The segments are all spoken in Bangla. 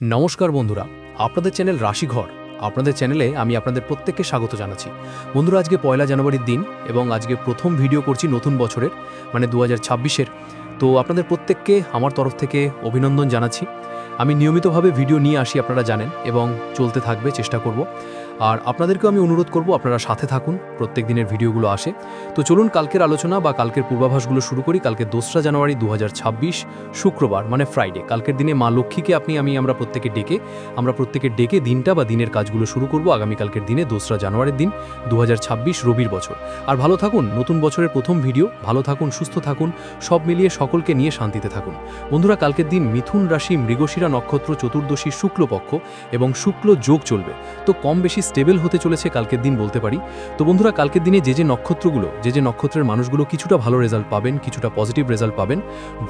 নমস্কার বন্ধুরা, আপনাদের চ্যানেল রাশিঘর। আপনাদের চ্যানেলে আমি আপনাদের প্রত্যেককে স্বাগত জানাচ্ছি। বন্ধুরা, আজকে পয়লা জানুয়ারির দিন এবং আজকে প্রথম ভিডিও করছি নতুন বছরের মানে দু হাজার তো আপনাদের প্রত্যেককে আমার তরফ থেকে অভিনন্দন জানাচ্ছি। আমি নিয়মিতভাবে ভিডিও নিয়ে আসি, আপনারা জানেন, এবং চলতে থাকবে, চেষ্টা করব। আর আপনাদেরকেও আমি অনুরোধ করব আপনারা সাথে থাকুন, প্রত্যেক দিনের ভিডিওগুলো আসে। তো চলুন কালকের আলোচনা বা কালকের পূর্বাভাসগুলো শুরু করি। কালকে দোসরা জানুয়ারি দু হাজার ছাব্বিশ, শুক্রবার মানে ফ্রাইডে কালকের দিনে মা লক্ষ্মীকে আপনি, আমি, আমরা প্রত্যেকে ডেকে, আমরা প্রত্যেকে ডেকে দিনটা বা দিনের কাজগুলো শুরু করব আগামীকালকের দিনে, দোসরা জানুয়ারির দিন দু হাজার ছাব্বিশ রবির বছর। আর ভালো থাকুন, নতুন বছরের প্রথম ভিডিও। ভালো থাকুন, সুস্থ থাকুন, সব মিলিয়ে সকলকে নিয়ে শান্তিতে থাকুন। বন্ধুরা, কালকের দিন মিথুন রাশি, মৃগশিরা নক্ষত্র, চতুর্দশী, শুক্লপক্ষ এবং শুক্ল যোগ চলবে। তো কম বেশি স্টেবল হতে চলেছে কালকের দিন বলতে পারি। তো বন্ধুরা, কালকের দিনে যে যে নক্ষত্রগুলো, যে যে নক্ষত্রের মানুষগুলো কিছুটা ভালো রেজাল্ট পাবেন, কিছুটা পজিটিভ রেজাল্ট পাবেন,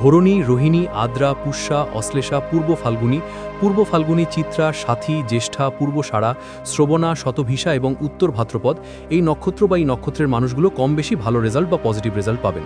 ভরণী, রোহিণী, আদ্রা, পুষ্যা, অশ্লেষা, পূর্ব ফাল্গুনী পূর্ব ফাল্গুনী, চিত্রা, সাথী, জ্যেষ্ঠা, পূর্ব সারা, শ্রবণা, শতভিসা এবং উত্তর ভাদ্রপদ, এই নক্ষত্র বা এই নক্ষত্রের মানুষগুলো কম বেশি ভালো রেজাল্ট বা পজিটিভ রেজাল্ট পাবেন।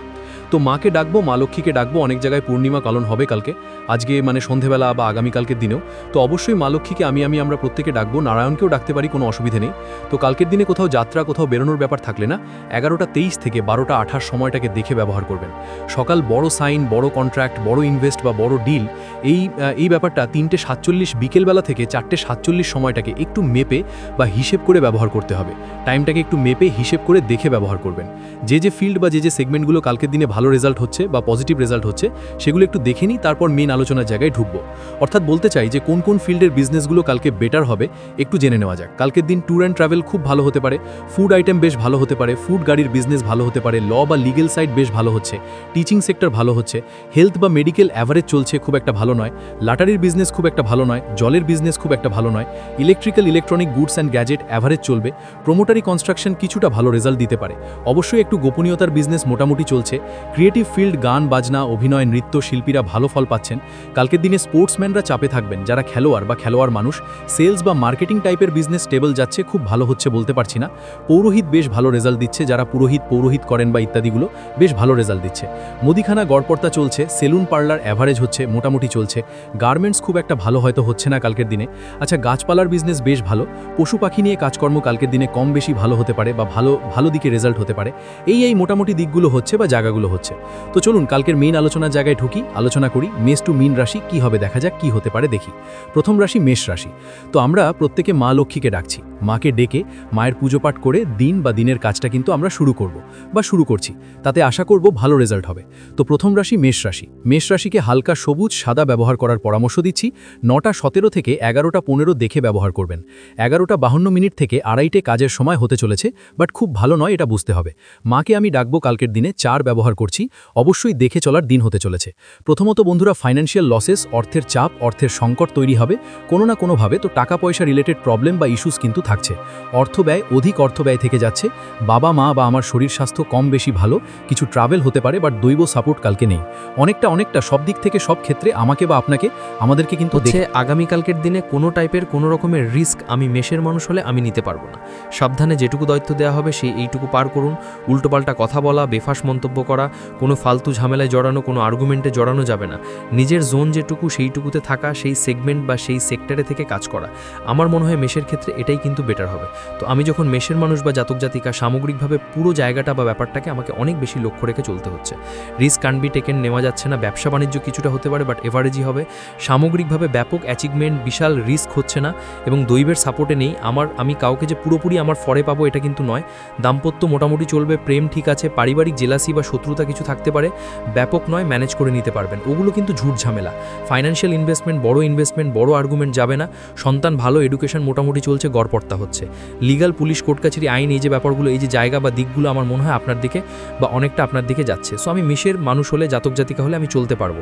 তো মাকে ডাকবো, মা লক্ষ্মীকে ডাকবো, অনেক জায়গায় পূর্ণিমা কালন হবে কালকে, আজকে মানে সন্ধেবেলা বা আগামীকালকের দিনেও। তো অবশ্যই মা লক্ষ্মীকে আমি আমি আমরা প্রত্যেকে ডাকবো, নারায়ণকেও ডাকতে পারি, কোনো অসুবিধে নেই। তো কালকের দিনে কোথাও যাত্রা, কোথাও বেরোনোর ব্যাপার থাকলে না এগারোটা তেইশ থেকে বারোটা আঠাশ সময়টাকে দেখে ব্যবহার করবেন। সকাল বড় সাইন, বড় কন্ট্রাক্ট, বড় ইনভেস্ট বা বড় ডিল এই এই ব্যাপারটা তিনটে সাতচল্লিশ বিকেলবেলা থেকে চারটে সাতচল্লিশ সময়টাকে একটু মেপে বা হিসেব করে ব্যবহার করতে হবে। টাইমটাকে একটু মেপে, হিসেব করে দেখে ব্যবহার করবেন। যে যে ফিল্ড বা যে যে সেগমেন্টগুলো কালকের দিনে ভালো রেজাল্ট হচ্ছে বা পজিটিভ রেজাল্ট হচ্ছে সেগুলো একটু দেখে নিই, তারপর মেন আলোচনার জায়গায় ঢুকবো। অর্থাৎ বলতে চাই যে কোন কোন ফিল্ডের বিজনেসগুলো কালকে বেটার হবে একটু জেনে নেওয়া যাক। কালকের দিন ট্যুর অ্যান্ড ট্রাভেল খুব ভালো হতে পারে, ফুড আইটেম বেশ ভালো হতে পারে, ফুড গাড়ির বিজনেস ভালো হতে পারে, ল বা লিগেল সাইড বেশ ভালো হচ্ছে, টিচিং সেক্টর ভালো হচ্ছে, হেলথ বা মেডিকেল অ্যাভারেজ চলছে খুব একটা ভালো নয়, লাটারির বিজনেস খুব একটা ভালো নয়, জলের বিজনেস খুব একটা ভালো নয়, electrical, electronic, goods and gadget average চলবে, প্রোমোটারি কনস্ট্রাকশন কিছুটা ভালো রেজাল্ট দিতে পারে, অবশ্যই একটু গোপনীয়তার বিজনেস মোটামুটি চলছে, ক্রিয়েটিভ ফিল্ড গান, বাজনা, অভিনয়, নৃত্য শিল্পীরা ভালো ফল পাচ্ছেন, কালকের দিনে স্পোর্টসম্যানরা চাপে থাকবেন, যারা খেলোয়াড় বা খেলোয়াড় মানুষ, সেলস বা মার্কেটিং টাইপের বিজনেস স্টেবল যাচ্ছে, খুব ভালো হচ্ছে বলতে পারছি না। পৌরোহিত বেশ ভালো রেজাল্ট দিচ্ছে, যারা পুরোহিত, পৌরোহিত করেন বা ইত্যাদিগুলো, বেশ ভালো রেজাল্ট দিচ্ছে। মুদিখানা গড়পর্তা চলছে, সেলুন পার্লার অ্যাভারেজ হচ্ছে, মোটামুটি চলছে। গার্মেন্টস খুব একটা ভালো হয়তো হচ্ছে না কালকের দিনে। আচ্ছা গাছপালার বিজনেস বেশ ভালো। পশু পাখি নিয়ে কাজকর্ম কালকের দিনে কম বেশি ভালো হতে পারে বা ভালো ভালো দিকে রেজাল্ট হতে পারে। এই এই মোটামুটি দিকগুলো হচ্ছে বা জায়গাগুলো হচ্ছে। তো চলুন, কালকের মেইন আলোচনার জায়গায় ঢুকি, আলোচনা করি মেষ টু মিন রাশি কি হবে দেখা যাক, কি হতে পারে দেখি। প্রথম রাশি মেষ রাশি। তো আমরা প্রত্যেকে মা লক্ষ্মীকে ডাকছি। মাকে ডেকে মায়ের পুজো পাঠ করে দিন বা দিনের কাজটা কিন্তু আমরা শুরু করব বা শুরু করছি। তাতে আশা করব ভালো রেজাল্ট হবে। তো প্রথম রাশি মেষ রাশি। মেষ রাশিকে হালকা সবুজ, সাদা ব্যবহার করার পরামর্শ দিচ্ছি। নটা সতেরো থেকে এগারোটা পনেরো দেখে ব্যবহার করবেন। এগারোটা বাহান্ন মিনিট থেকে আড়াইটে কাজের সময় হতে চলেছে, বাট খুব ভালো নয় এটা বুঝতে হবে। মাকে আমি ডাকবো কালকের দিনে চার ব্যবহার করছি, অবশ্যই দেখে চলার দিন হতে চলেছে। প্রথমত বন্ধুরা ফাইন্যান্সিয়াল লসেস, অর্থের চাপ, অর্থের সংকট তৈরি হবে। কোনো না কোনোভাবে তো টাকা পয়সা রিলেটেড প্রবলেম বা ইস্যুস কিন্তু থাকছে। অর্থ ব্যয় অধিক অর্থ ব্যয় থেকে যাচ্ছে। বাবা মা বা আমার শরীর স্বাস্থ্য কম বেশি ভালো কিছু ট্রাভেল হতে পারে বাট দৈব সাপোর্ট কালকে নেই। অনেকটা অনেকটা সব দিক থেকে সব ক্ষেত্রে আমাকে বা আপনাকে আমাদেরকে কিন্তু হচ্ছে আগামীকালকের দিনে কোনো টাইপের কোনো রকমের রিস্ক আমি মেষের মানুষ হলে আমি নিতে পারব না। সাবধানে যেটুকু দায়িত্ব দেওয়া হবে সেই এইটুকু পার করুন। উল্টোপাল্টা কথা বলা বেফাস মন্তব্য করা কোনো ফালতু ঝামেলায় জড়ানো কোনো আর্গুমেন্টে জড়ানো যাবে না। নিজের জোন যেটুকু সেইটুকুতে থাকা সেই সেগমেন্ট বা সেই সেক্টরে থেকে কাজ করা। আমার মনে হয় মেষের ক্ষেত্রে এটাই কিন্তু বেটার হবে। তো আমি যখন মেষের মানুষ বা জাতক জাতিকা সামগ্রিকভাবে পুরো জায়গাটা বা ব্যাপারটাকে আমাকে অনেক বেশি লক্ষ্য রেখে চলতে হচ্ছে। রিস্ক কান বি টেকেন নেওয়া যাচ্ছে না, ব্যবসা বাণিজ্য কিছুটা হতে পারে বাট এভারেজই হবে। সামগ্রিকভাবে ব্যাপক অ্যাচিভমেন্ট বিশাল রিস্ক হচ্ছে না, এবং দৈবের সাপোর্টে নেই। আমার, আমি কাউকে যে পুরোপুরি আমার ফরে পাবো এটা কিন্তু নয়। দাম্পত্য মোটামুটি চলবে, প্রেম ঠিক আছে, পারিবারিক জেলাসি বা শত্রুতা কিছু থাকতে পারে, ব্যাপক নয় ম্যানেজ করে নিতে পারবেন। ওগুলো কিন্তু ঝুট ঝামেলা। ফাইন্যান্সিয়াল ইনভেস্টমেন্ট বড় ইনভেস্টমেন্ট বড় আর্গুমেন্ট যাবে না। সন্তান ভালো এডুকেশন মোটামুটি চলছে গড়পড়তা হচ্ছে। লিগাল পুলিশ কোর্ট কাছারি আইন, এই যে ব্যাপারগুলো, এই যে জায়গা বা দিকগুলো আমার মনে হয় আপনার দিকে বা অনেকটা আপনার দিকে যাচ্ছে। সো আমি মিশের মানুষ হলে, জাতক জাতিকা হলে আমি চলতে পারব।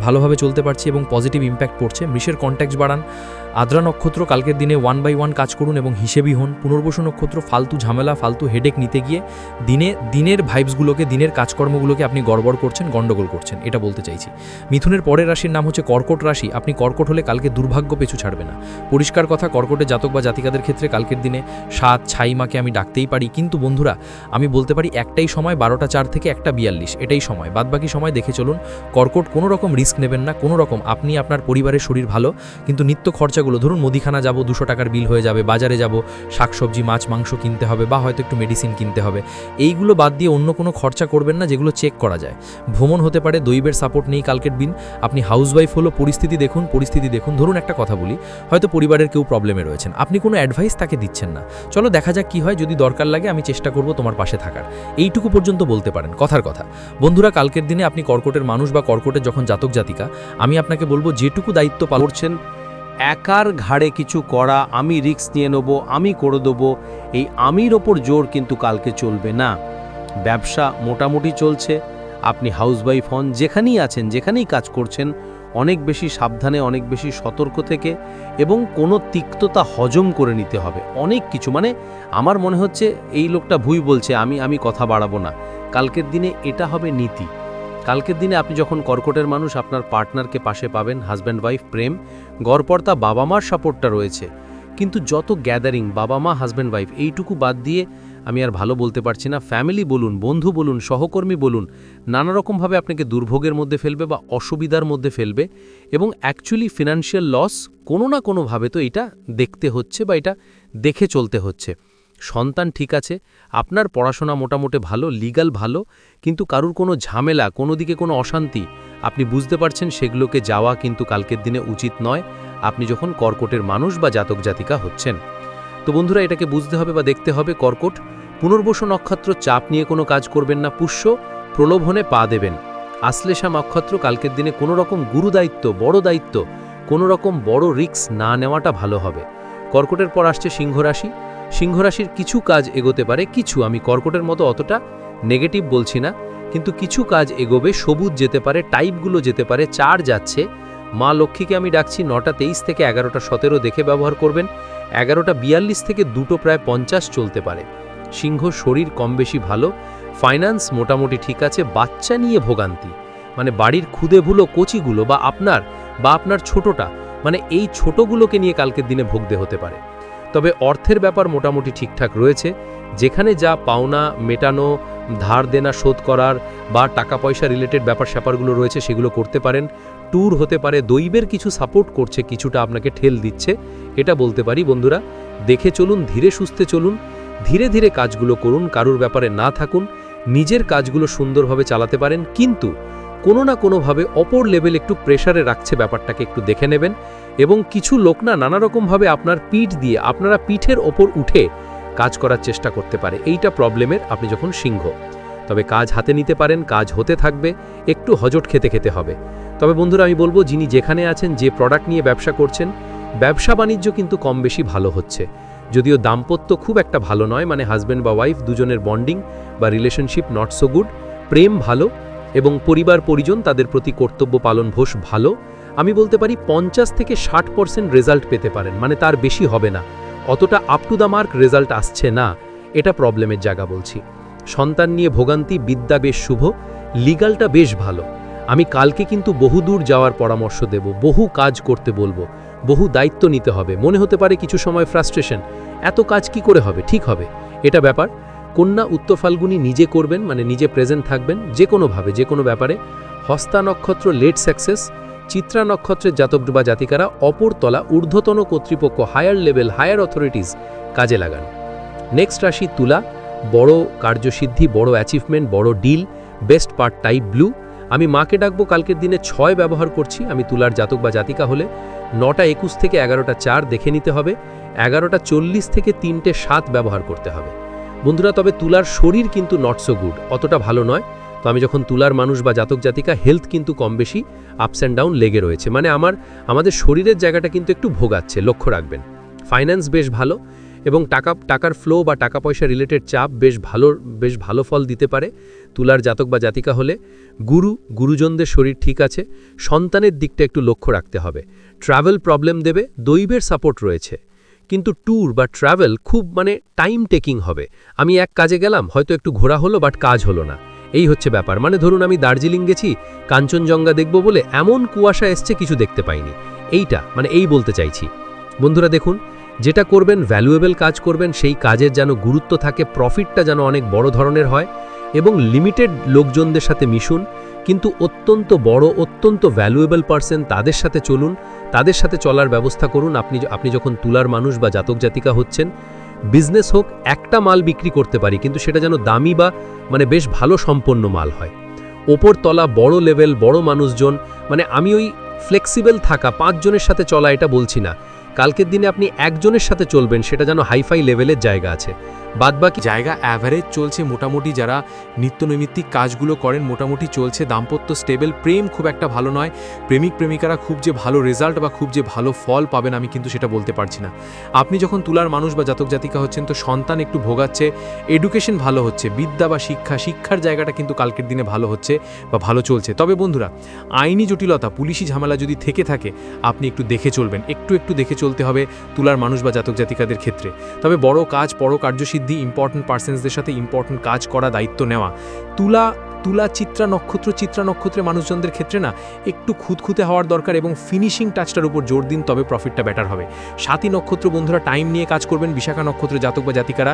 ভালোভাবে চলতে পারছি এবং পজিটিভ ইম্প্যাক্ট পড়ছে। মিশের কন্ট্যাক্ট বাড়ান। আদ্রা নক্ষত্র কালকের দিনে ওয়ান বাই ওয়ান কাজ করুন এবং হিসেবই হন। পুনর্বসু নক্ষত্র, ফালতু ঝামেলা, ফালতু হেডেক নিতে গিয়ে দিনে, দিনের ভাইবসগুলোকে দিনের কাজকর্মগুলোকে আপনি গড়বড় করছেন, গন্ডগোল করছেন, এটা বলতে চাইছি। মিথুনের পরের রাশির নাম হচ্ছে কর্কট রাশি। আপনি কর্কট হলে কালকে দুর্ভাগ্য পেছু ছাড়বে না। পরিষ্কার কথা, কর্কটে জাতক বা জাতিকাদের ক্ষেত্রে কালকের দিনে সাত ছাই মাকে আমি ডাকতেই পারি, কিন্তু বন্ধুরা, আমি বলতে পারি একটাই সময়, বারোটা চার থেকে একটা বিয়াল্লিশ, এটাই সময়। বাদবাকি সময় দেখে চলুন, কর্কট কোনো রকম রিস্ক নেবেন না, কোনো রকম আপনি আপনার পরিবারের শরীর ভালো, কিন্তু নিত্য খরচাগুলো, ধরুন মুদিখানা যাব, দুশো টাকার বিল হয়ে যাবে, বাজারে যাব, শাকসবজি, মাছ, মাংস কিনতে হবে, বা হয়তো একটু মেডিসিন কিনতে হবে, এইগুলো বাদ দিয়ে অন্য কোনো খরচা করবেন না, যেগুলো চেক করা যায়। ভ্রমণ হতে পারে, দৈবের সাপোর্ট নেই কালকের দিন, আপনি হাউসওয়াইফ হলো, পরিস্থিতি দেখুন পরিস্থিতি দেখুন, ধরুন একটা কথা বলি, হয়তো পরিবারের কেউ প্রবলেমে রয়েছেন, আপনি কোনো অ্যাডভাইস তাকে দিচ্ছেন না। চলো দেখা যাক কি হয়, যদি দরকার লাগে আমি চেষ্টা করব তোমার পাশে থাকার। এইটুকু পর্যন্ত বলতে পারেন, কথার কথা। বন্ধুরা, কালকের দিনে আপনি কর্কটের মানুষ বা কর্কটের যখন জাতক জাতিকা, আমি আপনাকে বলব যেটুকু দায়িত্ব পালন একার ঘাড়ে কিছু করা, আমি রিস্ক নিয়ে নেব, আমি করে দেবো, এই আমির ওপর জোর কিন্তু কালকে চলবে না। ব্যবসা মোটামুটি চলছে, আপনি হাউসওয়াইফ হন, যেখানেই আছেন, যেখানেই কাজ করছেন অনেক বেশি সাবধানে, অনেক বেশি সতর্ক থেকে এবং কোনো তিক্ততা হজম করে নিতে হবে। অনেক কিছু মানে আমার মনে হচ্ছে এই লোকটা ভুই বলছে, আমি আমি কথা বাড়াবো না। কালকের দিনে এটা হবে নীতি। কালকের দিনে আপনি যখন কর্কটের মানুষ, আপনার পার্টনারকে পাশে পাবেন, হাজব্যান্ড, ওয়াইফ, প্রেম গড়পর্তা বাবা মার সাপোর্টটা রয়েছে। কিন্তু যত গ্যাদারিং বাবা মা হাজব্যান্ড, ওয়াইফ, এইটুকু বাদ দিয়ে আমি আর ভালো বলতে পারছি না। ফ্যামিলি বলুন, বন্ধু বলুন, সহকর্মী বলুন, নানা রকমভাবে আপনাকে দুর্ভোগের মধ্যে ফেলবে বা অসুবিধার মধ্যে ফেলবে এবং অ্যাকচুয়ালি ফিনান্সিয়াল লস কোনো না কোনোভাবে তো এটা দেখতে হচ্ছে বা এটা দেখে চলতে হচ্ছে। সন্তান ঠিক আছে, আপনার পড়াশোনা মোটামুটি ভালো লিগাল ভালো, কিন্তু কারুর কোনো ঝামেলা, কোনো দিকে কোনো অশান্তি, আপনি বুঝতে পারছেন সেগুলোকে যাওয়া কিন্তু কালকের দিনে উচিত নয়। আপনি যখন কর্কটের মানুষ বা জাতক জাতিকা হচ্ছেন। তো বন্ধুরা, এটাকে বুঝতে হবে বা দেখতে হবে কর্কট। পুনর্বসু নক্ষত্র চাপ নিয়ে কোনো কাজ করবেন না, পুষ্য প্রলোভনে পা দেবেন। আশ্লেষা নক্ষত্র কালকের দিনে কোনো রকম গুরু দায়িত্ব, বড় দায়িত্ব, কোনো রকম বড় রিক্স না নেওয়াটা ভালো হবে। কর্কটের পর আসছে সিংহরাশি। সিংহরাশির কিছু কাজ এগোতে পারে, কিছু আমি কর্কটের মতো অতটা নেগেটিভ বলছি না, কিন্তু কিছু কাজ এগোবে, সবুজ যেতে পারে, টাইপগুলো যেতে পারে, চার যাচ্ছে। মা লক্ষ্মীকে আমি ডাকছি, নটা তেইশ থেকে এগারোটা সতেরো দেখে ব্যবহার করবেন। এগারোটা বিয়াল্লিশ থেকে দুটো প্রায় পঞ্চাশ চলতে পারে। সিংহ শরীর কম বেশি ভালো ফাইন্যান্স মোটামুটি ঠিক আছে, বাচ্চা নিয়ে ভোগান্তি। মানে বাড়ির খুদে ভুলো কচিগুলো বা আপনার বা আপনার ছোটটা মানে এই ছোটগুলোকে নিয়ে কালকের দিনে ভোগতে হতে পারে। তবে অর্থের ব্যাপার মোটামুটি ঠিকঠাক রয়েছে, যেখানে যা পাওনা, মেটানো, ধার দেনা শোধ করার বা টাকা পয়সা রিলেটেড ব্যাপার স্যাপারগুলো রয়েছে, সেগুলো করতে পারেন। ট্যুর হতে পারে, দৈবের কিছু সাপোর্ট করছে, কিছুটা আপনাকে ঠেল দিচ্ছে, এটা বলতে পারি বন্ধুরা। দেখে চলুন, ধীরে সুস্থে চলুন। ধীরে ধীরে কাজগুলো করুন, কারুর ব্যাপারে না থাকুন, নিজের কাজগুলো সুন্দরভাবে চালাতে পারেন, কিন্তু কোনো না কোনোভাবে অপর লেভেল একটু প্রেশারে রাখছে ব্যাপারটাকে একটু দেখে নেবেন এবং কিছু লোক না নানা রকমভাবে আপনার পিঠ দিয়ে, আপনারা পিঠের ওপর উঠে কাজ করার চেষ্টা করতে পারে। এইটা প্রবলেমের আপনি যখন সিংহ, তবে কাজ হাতে নিতে পারেন, কাজ হতে থাকবে, একটু হজট খেতে খেতে হবে। তবে বন্ধুরা, আমি বলব, যিনি যেখানে আছেন, যে প্রোডাক্ট নিয়ে ব্যবসা করছেন, ব্যবসা বাণিজ্য কিন্তু কম বেশি ভালো হচ্ছে। যদিও দাম্পত্য খুব একটা ভালো নয় মানে হাজব্যান্ড বা ওয়াইফ দুজনের বন্ডিং বা রিলেশনশিপ নট সো গুড প্রেম ভালো এবং পরিবার পরিজন তাদের প্রতি কর্তব্য পালন ভোষ ভালো। আমি বলতে পারি পঞ্চাশ থেকে ষাট পার্সেন্ট রেজাল্ট পেতে পারেন মানে তার বেশি হবে না। অতটা up to the mark result আসছে না, এটা প্রবলেমের জায়গা বলছি। সন্তান নিয়ে ভোগান্তি, বিদ্যা বেশ শুভ লিগালটা বেশ ভালো। আমি কালকে কিন্তু বহু দূর যাওয়ার পরামর্শ দেব, বহু কাজ করতে বলব। বহু দায়িত্ব নিতে হবে। মনে হতে পারে কিছু সময় ফ্রাস্ট্রেশন এত কাজ কি করে হবে? ঠিক হবে। এটা ব্যাপার। কন্যা উত্তর ফাল্গুনি নিজে করবেন মানে নিজে প্রেজেন্ট থাকবেন যে কোনোভাবে যে কোনো ব্যাপারে। হস্তা নক্ষত্র লেট সাকসেস চিত্রা নক্ষত্রের জাতক বা জাতিকারা অপর তলা ঊর্ধ্বতন কর্তৃপক্ষ হায়ার লেভেল হায়ার অথরিটিস কাজে লাগান। নেক্সট রাশি তুলা। বড় কার্যসিদ্ধি, বড় অ্যাচিভমেন্ট বড় deal best part type blue আমি মাকে ডাকবো, কালকের দিনে ছয় ব্যবহার করছি। আমি তুলার জাতক বা জাতিকা হলে নটা একুশ থেকে এগারোটা চার দেখে নিতে হবে, এগারোটা চল্লিশ থেকে তিনটে সাত ব্যবহার করতে হবে। বন্ধুরা, তবে তুলার শরীর কিন্তু নট সো গুড অতটা ভালো নয়। তো আমি যখন তুলার মানুষ বা জাতক জাতিকা হেলথ কিন্তু কম বেশি আপস অ্যান্ড ডাউন লেগে রয়েছে। মানে আমার, আমাদের শরীরের জায়গাটা কিন্তু একটু ভোগাচ্ছে, লক্ষ্য রাখবেন। ফাইন্যান্স বেশ ভালো এবং টাকা, টাকার ফ্লো বা টাকা পয়সা রিলেটেড চাপ বেশ ভালো বেশ ভালো ফল দিতে পারে। তুলার জাতক বা জাতিকা হলে গুরু, গুরুজনদের শরীর ঠিক আছে, সন্তানের দিকটা একটু লক্ষ্য রাখতে হবে। ট্রাভেল প্রবলেম দেবে, দৈবের সাপোর্ট রয়েছে। কিন্তু ট্যুর বা ট্রাভেল খুব মানে টাইম টেকিং হবে। আমি এক কাজে গেলাম, হয়তো একটু ঘোরা হলো, বাট কাজ হলো না। এই হচ্ছে ব্যাপার। মানে ধরুন আমি দার্জিলিং গেছি, কাঞ্চনজঙ্ঘা দেখব বলে এমন কুয়াশা এসছে কিছু দেখতে পাইনি। এইটা মানে এই বলতে চাইছি। বন্ধুরা দেখুন, যেটা করবেন ভ্যালুয়েবল কাজ করবেন, সেই কাজের যেন গুরুত্ব থাকে প্রফিটটা যেন অনেক বড় ধরনের হয় এবং লিমিটেড লোকজনদের সাথে মিশুন, কিন্তু অত্যন্ত বড়, অত্যন্ত ভ্যালুয়েবল পার্সন তাদের সাথে চলুন, তাদের সাথে চলার ব্যবস্থা করুন। আপনি আপনি যখন তুলার মানুষ বা জাতক জাতিকা হচ্ছেন বিজনেস হোক, একটা মাল বিক্রি করতে পারি, কিন্তু সেটা যেন দামি বা মানে বেশ ভালো সম্পন্ন মাল হয়। ওপর তলা বড় লেভেল বড় মানুষজন মানে আমি ওই ফ্লেক্সিবল থাকা, পাঁচজনের সাথে চলা এটা বলছি না। কালকের দিনে আপনি একজনের সাথে চলবেন, সেটা যেন হাইফাই লেভেলের জায়গা আছে। বাদবাকি জায়গা অ্যাভারেজ চলছে মোটামুটি যারা নিত্যনৈমিত্তিক কাজগুলো করেন, মোটামুটি চলছে দাম্পত্য স্টেবল প্রেম খুব একটা ভালো নয়। প্রেমিক, প্রেমিকারা খুব যে ভালো রেজাল্ট বা খুব যে ভালো ফল পাবেন আমি কিন্তু সেটা বলতে পারছি না। আপনি যখন তুলার মানুষ বা জাতক জাতিকা হচ্ছেন, তো সন্তান একটু ভোগাচ্ছে এডুকেশন ভালো হচ্ছে, বিদ্যা বা শিক্ষা, শিক্ষার জায়গাটা কিন্তু কালকের দিনে ভালো হচ্ছে বা ভালো চলছে। তবে বন্ধুরা, আইনি জটিলতা, পুলিশি ঝামেলা যদি থেকে থাকে, আপনি একটু দেখে চলবেন। একটু একটু দেখে চলতে হবে তুলার মানুষ বা জাতক জাতিকাদের ক্ষেত্রে। তবে বড় কাজ বড় কার্যসিদ্ধি ইম্পর্ট্যান্ট পার্সেন্সদের সাথে ইম্পর্ট্যান্ট কাজ করা দায়িত্ব নেওয়া। তুলা তুলা চিত্রা নক্ষত্র, চিত্রা নক্ষত্রের মানুষজনদের ক্ষেত্রে না একটু খুঁতখুঁতে হওয়ার দরকার এবং ফিনিশিং টাচটার উপর জোর দিন তবে প্রফিটটা বেটার হবে। সাতী নক্ষত্র বন্ধুরা টাইম নিয়ে কাজ করবেন, বিশাখা নক্ষত্র জাতক বা জাতিকারা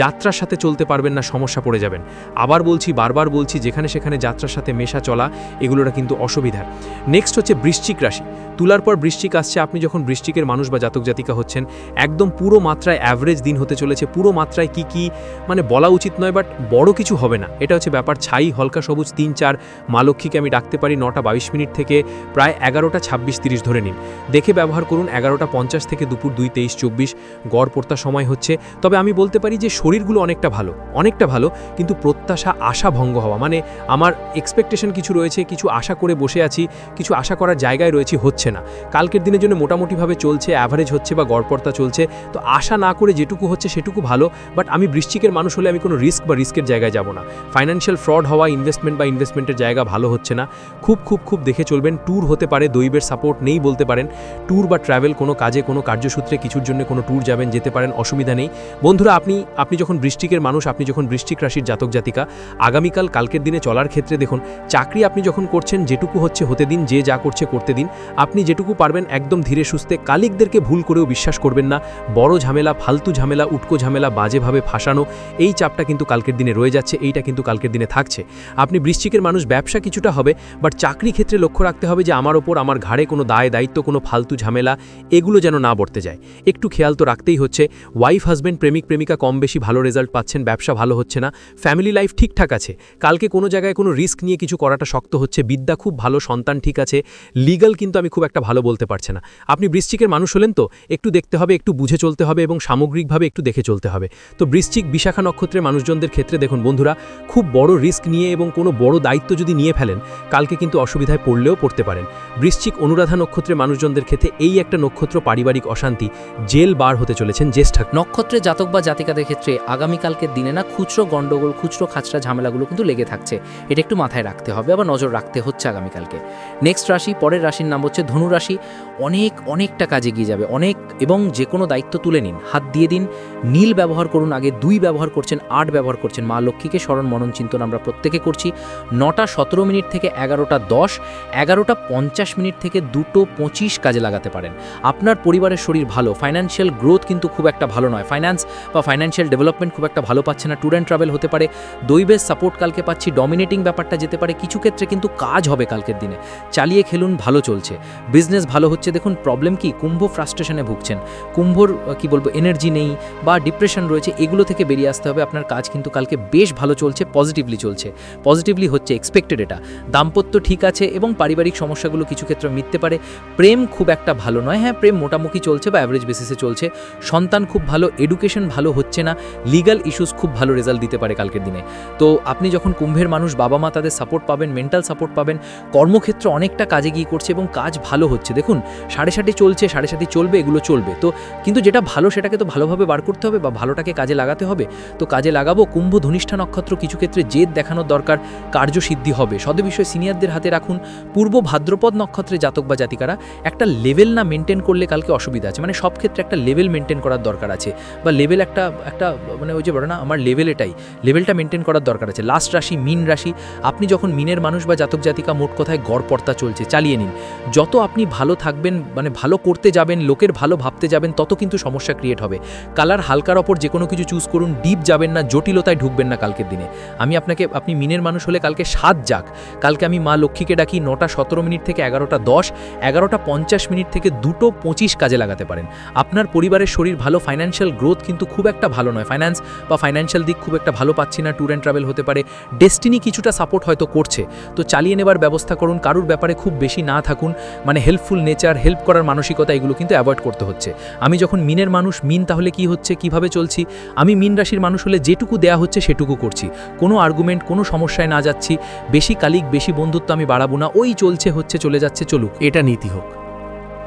যাত্রার সাথে চলতে পারবেন না, সমস্যা পড়ে যাবেন। আবার বলছি, বারবার বলছি, যেখানে সেখানে যাত্রার সাথে মেশা চলা এগুলোটা কিন্তু অসুবিধার নেক্সট হচ্ছে বৃশ্চিক রাশি। তুলার পর বৃশ্চিক আসছে, আপনি যখন বৃশ্চিকের মানুষ বা জাতক জাতিকা হচ্ছেন, একদম পুরো মাত্রায় অ্যাভারেজ দিন হতে চলেছে। পুরো মাত্রায় কি কি মানে বলা উচিত নয় বাট বড় কিছু হবে না। এটা হচ্ছে ব্যাপার, ছাই হালকা সবুজ তিন চার, মা লক্ষ্মীকে আমি ডাকতে পারি নটা বাইশ মিনিট থেকে প্রায় এগারোটা ছাব্বিশ তিরিশ ধরে নিন। দেখে ব্যবহার করুন এগারোটা পঞ্চাশ থেকে দুপুর দুই তেইশ চব্বিশ, গড় পড়তা সময় হচ্ছে। তবে আমি বলতে পারি যে শরীরগুলো অনেকটা ভালো অনেকটা ভালো, কিন্তু প্রত্যাশা আশা ভঙ্গ হওয়া মানে আমার এক্সপেকটেশন কিছু রয়েছে, কিছু আশা করে বসে আছি, কিছু আশা করার জায়গায় রয়েছি হচ্ছে না। কালকের দিনের জন্য মোটামুটিভাবে চলছে অ্যাভারেজ হচ্ছে বা গড়পড়তা চলছে। তো আশা না করে যেটুকু হচ্ছে সেটুকু ভালো বাট আমি বৃশ্চিকের মানুষ হলে আমি কোনো রিস্ক বা রিস্কের জায়গায় যাব না। ফাইন্যান্সিয়াল ফ্রড হওয়া ইনভেস্টমেন্ট বা ইনভেস্টমেন্টের জায়গা ভালো হচ্ছে না। খুব খুব খুব দেখে চলবেন ট্যুর হতে পারে, দৈবের সাপোর্ট নেই বলতে পারেন। ট্যুর বা ট্রাভেল কোনো কাজে, কোনো কার্যসূত্রে কিছুর জন্য কোনো ট্যুর যাবেন, যেতে পারেন, অসুবিধা নেই। বন্ধুরা, আপনি আপনি যখন বৃষ্টিকের মানুষ, আপনি যখন বৃষ্টিক রাশির জাতক জাতিকা, আগামীকাল, কালকের দিনে চলার ক্ষেত্রে দেখুন, চাকরি আপনি যখন করছেন, যেটুকু হচ্ছে হতে দিন, যে যা করছে করতে দিন। আপনি যেটুকু পারবেন, একদম ধীরে সুস্থে, কালিকদেরকে ভুল করেও বিশ্বাস করবেন না। বড় ঝামেলা, ফালতু ঝামেলা, উটকো ঝামেলা, বাজেভাবে ফাঁসানো, এই চাপটা কিন্তু কালকের দিনে রয়ে যাচ্ছে, এইটা কিন্তু কালকের দিনে থাকছে। আপনি বৃশ্চিকের মানুষ, ব্যবসা কিছুটা হবে বাট চাকরি ক্ষেত্রে লক্ষ্য রাখতে হবে যে আমার ওপর, আমার ঘাড়ে কোনো দায়, দায়িত্ব, কোনো ফালতু ঝামেলা, এগুলো যেন না বর্তে যায়। একটু খেয়াল তো রাখতেই হচ্ছে ওয়াইফ হাজব্যান্ড প্রেমিক, প্রেমিকা কম বেশি ভালো রেজাল্ট পাচ্ছেন, ব্যবসা ভালো হচ্ছে না ফ্যামিলি লাইফ ঠিকঠাক আছে, কালকে কোনো জায়গায় কোনো রিস্ক নিয়ে কিছু করাটা শক্ত হচ্ছে, বিদ্যা খুব ভালো, সন্তান ঠিক আছে লিগাল কিন্তু আমি খুব একটা ভালো বলতে পারছি না। আপনি বৃশ্চিকের মানুষ হলেন তো, একটু দেখতে হবে, একটু বুঝে চলতে হবে এবং সামগ্রিকভাবে একটু দেখে চলতে হবে। তো বৃশ্চিক, বিশাখা নক্ষত্রের মানুষজনদের ক্ষেত্রে দেখুন বন্ধুরা, খুব বড় রিস্ক নিয়ে এবং কোনো বড় দায়িত্ব যদি নিয়ে ফেলেন, কালকে কিন্তু অসুবিধায় পড়লেও পড়তে পারেন। বৃশ্চিক অনুরাধা নক্ষত্রের মানুষজনদের ক্ষেত্রে এই একটা নক্ষত্র পারিবারিক অশান্তি জেল বার হতে চলেছেন জ্যেষ্ঠা। নক্ষত্রের জাতক বা জাতিকাদের ক্ষেত্রে আগামীকালকের দিনে না খুচরো গণ্ডগোল, খুচরো খাচরা ঝামেলাগুলো কিন্তু লেগে থাকছে। এটা একটু মাথায় রাখতে হবে, আবার নজর রাখতে হচ্ছে আগামীকালকে। নেক্সট রাশি, পরের রাশির নাম হচ্ছে ধনু রাশি অনেক, অনেকটা কাজে গিয়ে যাবে। অনেক এবং যে কোনো দায়িত্ব তুলে নিন। হাত দিয়ে দিন। নীল ব্যবহার করুন। আগে দুই ব্যবহার করছেন, আট ব্যবহার করছেন। মা লক্ষ্মীকে স্মরণ মনন চিন্তন আমরা প্রত্যেকে করছি। নটা সতেরো মিনিট থেকে এগারোটা দশ, এগারোটা পঞ্চাশ মিনিট থেকে দুটো পঁচিশ কাজে লাগাতে পারেন। আপনার পরিবারের শরীর ভালো। ফাইন্যান্সিয়াল গ্রোথ কিন্তু খুব একটা ভালো নয়। ফাইন্যান্স বা ফাইন্যান্সিয়াল ডেভেলপমেন্ট খুব একটা ভালো পাচ্ছে না। ট্যুর অ্যান্ড ট্রাভেল হতে পারে। দৈবের সাপোর্ট কালকে পাচ্ছি। ডমিনেটিং ব্যাপারটা যেতে পারে। কিছু ক্ষেত্রে কিন্তু কাজ হবে কালকের দিনে। চালিয়ে খেলুন, ভালো চলছে। বিজনেস ভালো হচ্ছে। দেখুন প্রবলেম কি? কুম্ভ ফ্রাস্ট্রেশনে ভুগছেন। কুম্ভর কি বলব এনার্জি নেই বা ডিপ্রেশন রয়েছে, এগুলো থেকে বেরিয়ে আসতে হবে। আপনার কাজ কিন্তু কালকে বেশ ভালো চলছে পজিটিভলি চলছে। পজিটিভলি হচ্ছে এক্সপেক্টেড এটা। দাম্পত্য ঠিক আছে এবং পারিবারিক সমস্যাগুলো কিছু ক্ষেত্রে মিটতে পারে। প্রেম খুব একটা ভালো নয়। হ্যাঁ প্রেম মোটামুটি চলছে বা অ্যাভারেজ বেসিসে চলছে। সন্তান খুব ভালো এডুকেশন ভালো হচ্ছে না। লিগাল ইস্যুস খুব ভালো রেজাল্ট দিতে পারে কালকের দিনে। তো আপনি যখন কুম্ভের মানুষ বাবা মা তাদের সাপোর্ট পাবেন মেন্টাল সাপোর্ট পাবেন, কর্মক্ষেত্রে অনেকটা কাজে গিয়ে করছে এবং কাজ ভালো হচ্ছে। দেখুন সাড়ে সাথে চলছে, সাড়ে সাথে চলবে, এগুলো চলবে। তো কিন্তু যেটা ভালো সেটাকে তো ভালোভাবে বার করতে হবে বা ভালোটাকে কাজে লাগাতে হবে। তো কাজে লাগাবো কুম্ভ ধনিষ্ঠা নক্ষত্র কিছু ক্ষেত্রে জেদ দেখানোর দরকার কার্যসিদ্ধি হবে। সদবিষয় সিনিয়রদের হাতে রাখুন। পূর্ব ভাদ্রপদ নক্ষত্রে জাতক বা জাতিকারা একটা লেভেল না মেনটেন করলে কালকে অসুবিধা আছে। মানে সব ক্ষেত্রে একটা লেভেল মেনটেন করার দরকার আছে। বা লেভেল একটা একটা মানে ওই যে বলে না, আমার লেভেল এটাই। লেভেলটা মেনটেন করার দরকার আছে। লাস্ট রাশি, মিন রাশি, আপনি যখন মিনের মানুষ বা জাতক জাতিকা, মোট কথায় গড়পর্তা চলছে, চালিয়ে নিন। যত আপনি ভালো থাকবেন মানে ভালো করতে যাবেন, লোকের ভালো ভাবতে যাবেন, তত কিন্তু সমস্যা ক্রিয়েট হবে। কালার হালকার ওপর যে কোনো কিছু চুজ করুন ডিপ যাবেন না, জটিলতায় ঢুকবেন না কালকের দিনে। আমি আপনাকে, আপনি মিনের মানুষ হলে কালকে সাত যাক। কালকে আমি মা লক্ষ্মীকে ডাকি নটা সতেরো মিনিট থেকে এগারোটা দশ, এগারোটা পঞ্চাশ মিনিট থেকে দুটো পঁচিশ কাজে লাগাতে পারেন। আপনার পরিবারের শরীর ভালো ফাইন্যান্সিয়াল গ্রোথ কিন্তু খুব একটা ভালো নয়। ফাইন্যান্স বা ফাইন্যান্সিয়াল দিক খুব একটা ভালো পাচ্ছি না ট্যুর অ্যান্ড ট্রাভেল হতে পারে। ডেস্টিনি কিছুটা সাপোর্ট হয়তো করছে। তো চালিয়ে নেবার ব্যবস্থা করুন, কারুর ব্যাপারে খুব বেশি না থাকুন। মানে হেল্পফুল নেচার হেল্প করার মানসিকতা এগুলো কিন্তু অ্যাভয়েড করতে হচ্ছে। আমি যখন মিনের মানুষ, মিন তাহলে কি হচ্ছে, কীভাবে চলছি? আমি মিন রাশির মানুষ হলে যেটুকু দেয়া হচ্ছে সেটুকু করছি। কোনো আর্গুমেন্ট কোনো সমস্যায় না যাচ্ছি। বেশি কালিক বেশি বন্ধুত্ব আমি বাড়াবো না। ওই চলছে, হচ্ছে, চলে যাচ্ছে, চলুক। এটা নীতি হোক।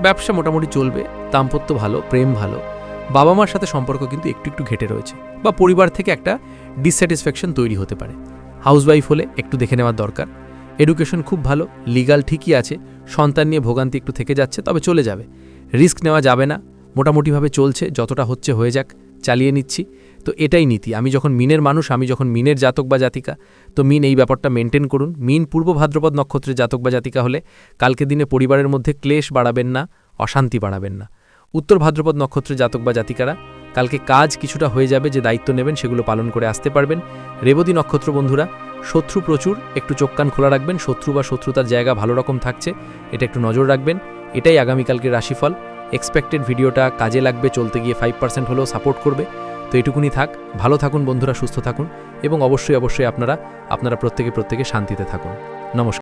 ব্যবসা মোটামুটি চলবে। দাম্পত্য ভালো, প্রেম ভালো। বাবা মার সাথে সম্পর্ক কিন্তু একটু একটু ঘেটে রয়েছে। বা পরিবার থেকে একটা ডিসস্যাটিসফ্যাকশন তৈরি হতে পারে। হাউসওয়াইফ হলে একটু দেখে নেওয়ার দরকার। এডুকেশন খুব ভালো লিগাল ঠিকই আছে, সন্তান নিয়ে ভোগান্তি একটু থেকে যাচ্ছে, তবে চলে যাবে। রিস্ক নেওয়া যাবে না, মোটামুটিভাবে চলছে, যতটা হচ্ছে হয়ে যাক, চালিয়ে নিচ্ছি। তো এটাই নীতি, আমি যখন মিনের মানুষ, আমি যখন মিনের জাতক বা জাতিকা, তো মিন এই ব্যাপারটা মেনটেন করুন। মিন পূর্ব ভাদ্রপদ নক্ষত্রের জাতক বা জাতিকা হলে, কালকে দিনে পরিবারের মধ্যে ক্লেশ বাড়াবেন না, অশান্তি বাড়াবেন না। উত্তর ভাদ্রপদ নক্ষত্রের জাতক বা জাতিকারা, কালকে কাজ কিছুটা হয়ে যাবে, যে দায়িত্ব নেবেন, সেগুলো পালন করে আসতে পারবেন। রেবতী নক্ষত্র বন্ধুরা শত্রু প্রচুর, একটু চোখ কান খোলা রাখবেন, শত্রু বা শত্রুতার জায়গা ভালো রকম থাকছে, এটা একটু নজর রাখবেন, এটাই আগামীকালকে রাশিফল। এক্সপেক্টেড ভিডিওটা কাজে লাগবে, চলতে গিয়ে ফাইভ পার্সেন্ট হলেও সাপোর্ট করবে, তো এটুকুনি থাক, ভালো থাকুন বন্ধুরা, সুস্থ থাকুন, এবং অবশ্যই অবশ্যই আপনারা আপনারা প্রত্যেকে প্রত্যেকে শান্তিতে থাকুন। নমস্কার।